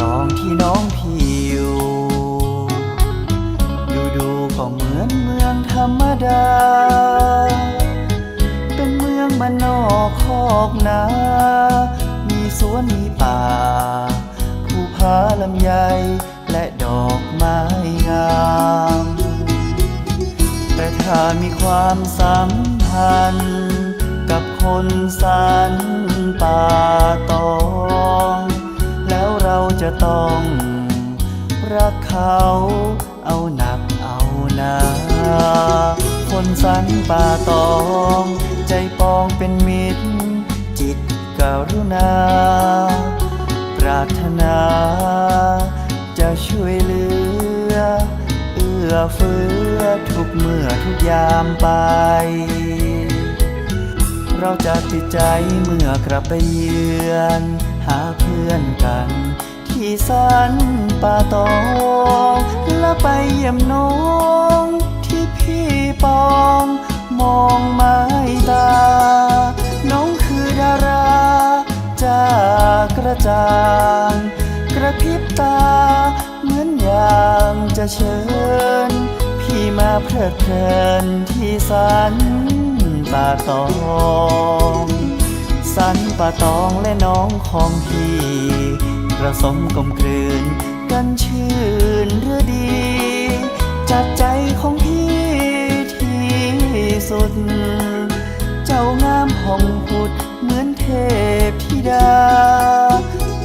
ตองที่น้องพี่อยู่ดูดูก็เหมือนเมืองธรรมดา เป็นเมืองมานอกคอกนา มีสวนมีป่า ภูผาลำไยและดอกไม้งามแต่ถ้ามีความสัมพันธ์ กับคนสันป่าตอ เขาเอาหนักเอาหนาคนสันป่าตอง ใจปองเป็นมิตร จิตกรุณา ปรารถนา จะช่วยเหลือ เอื้อเฟื้อทุกเมื่อทุกยามไป เราจะติดใจเมื่อกลับไปเยือน หาเพื่อนกัน ที่สันป่าตองและไปเยี่ยมน้องที่พี่ปอง มองไม้ตา น้องคือดาราจากกระจางกระพริบตา เหมือนอย่างจะเชิญ พี่มาเพลิดเพลินที่สันป่าตองสันป่าตองและน้องของพี่ ผสมกลมกลืน กันชื่นหรือดีจัดใจของพี่ที่สุด เจ้างามผ่องผุดเหมือนเทพธิดา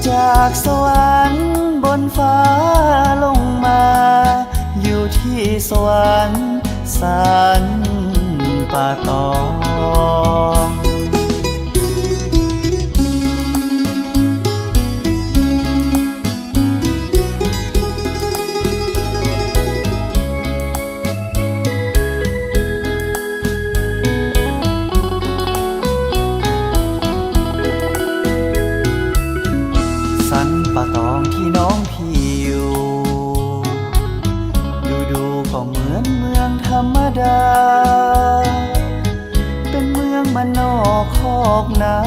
จากสวรรค์บนฟ้าลงมา อยู่ที่สวรรค์สันป่าตอง ดา เป็นเมืองมันนอกคอกนา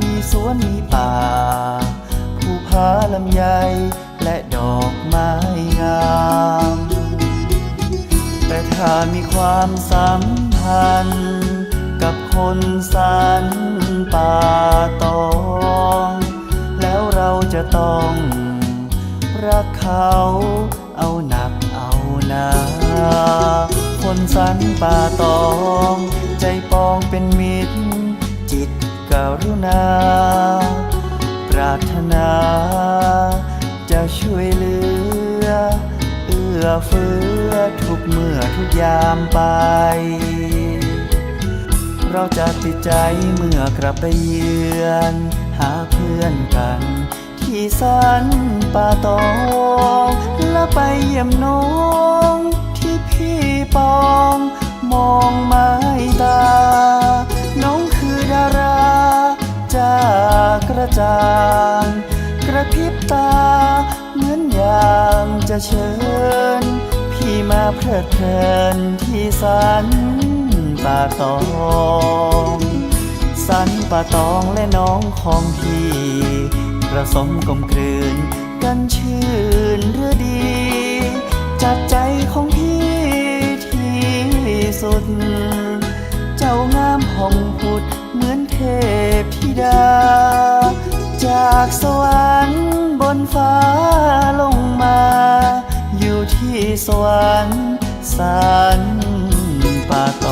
มีสวนมีป่า ภูผาลำไยและดอกไม้งาม แต่ถ้ามีความสัมพันธ์ กับคนสันป่าตอง แล้วเราจะต้องรักเขาเอาหนักเอาหนา คนสันป่าตอง ใจปองเป็นมิตร จิตกรุณา ปรารถนา จะช่วยเหลือ เอื้อเฟื้อทุกเมื่อทุกยามไป เราจะติดใจเมื่อกลับไปเยือน หาเพื่อนกัน ที่สันป่าตอง และไปเยี่ยมน้อง ปอง มองไม้ตา น้องคือดาราจากกระจางกระพริบตา เหมือนอย่างจะเชิญ พี่มาเพลิดเพลินที่สันป่าตองสันป่าตองและน้องของพี่ผสมกลมกลืนกันชื่นหรือดีจัดใจของพีุ่ด เจ้างามห้องพุดเหมือนเทพธิดา จากสวรรค์บนฟ้าลงมา อยู่ที่สวรรค์สานป่าต